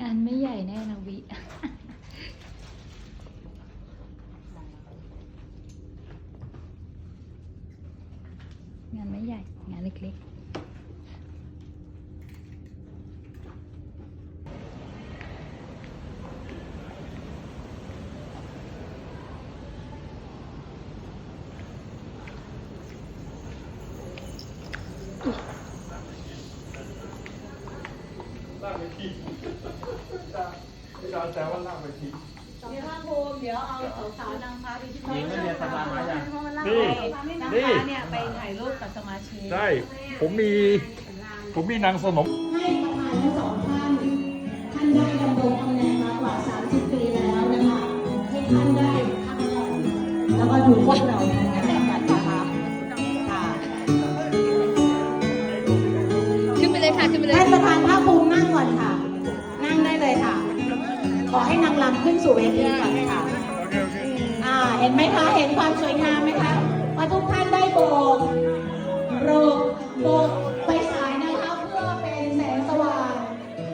งานไม่ใหญ่แน่นะวิ งานไม่ใหญ่ งานเล็กๆ เดี๋ยวภาคภูมิเดี๋ยวเอาสาวๆนางฟ้าไปที่หญิงไม่เรียนสภามาอย่างนี่นางฟ้าเนี่ยไปถ่ายรูปกับสมาชิกได้ผมมี ผมมีนางสนมให้ประธานทั้งสองท่านท่านได้ดำรงตำแหน่งมากว่า 30 ปีแล้วนะคะให้ท่านได้พักผ่อนแล้วก็ดูพวกเรา นางรำขึ้นสู่เวทีก่อนค่ะอ่าเห็นไหมคะ เห็นความสวยงามไหมคะว่าทุกท่านได้โบกโรกโบกไฟฉายนะคะเพื่อเป็นแสงสว่าง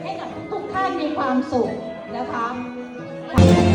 ให้กับทุกๆท่านมีความสุขนะคะ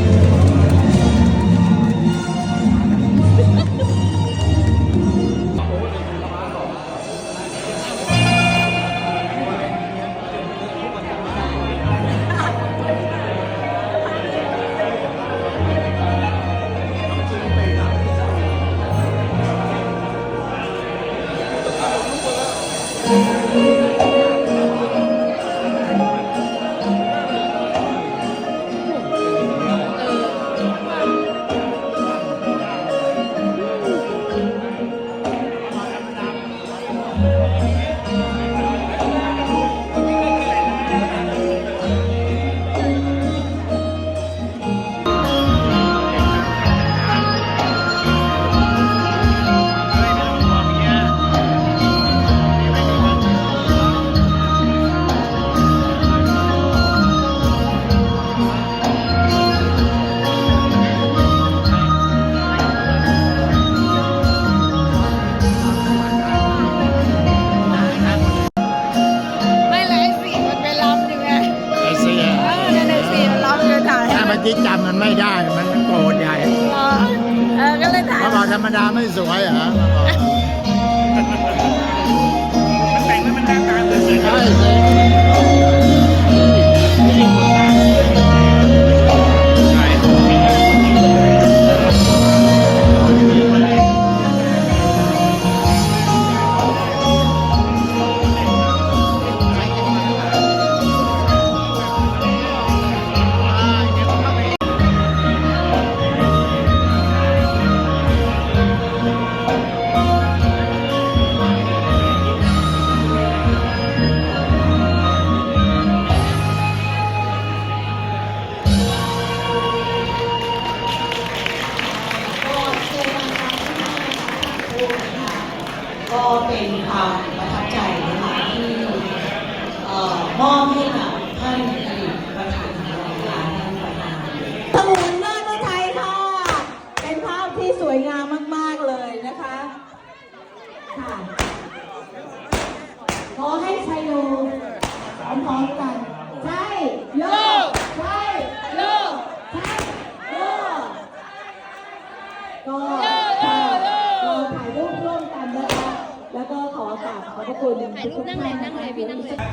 เลยถ่ายถ้าเมื่อกี้จำมันไม่ได้ มันโกรธใหญ่เออก็เลยถ่ายเขาบอกธรรมดาไม่สวยเหรอมันแต่งแล้วมันหน้าตาเลยใช่สิ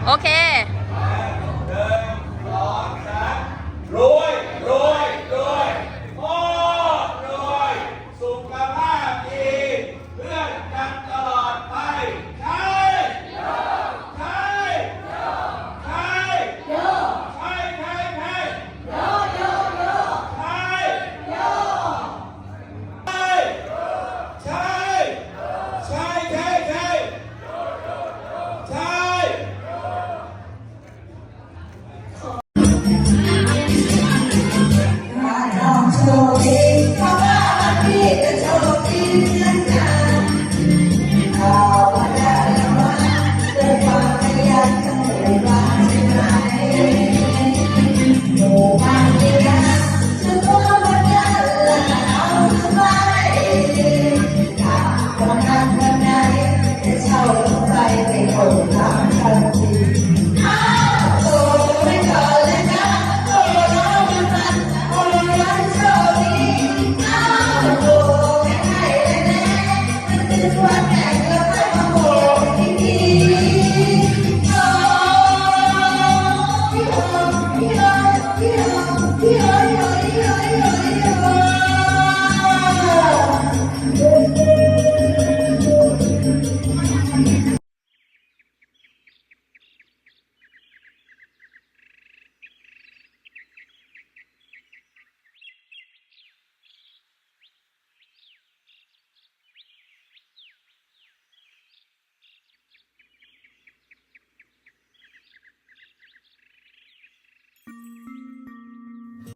โอเค Yeah.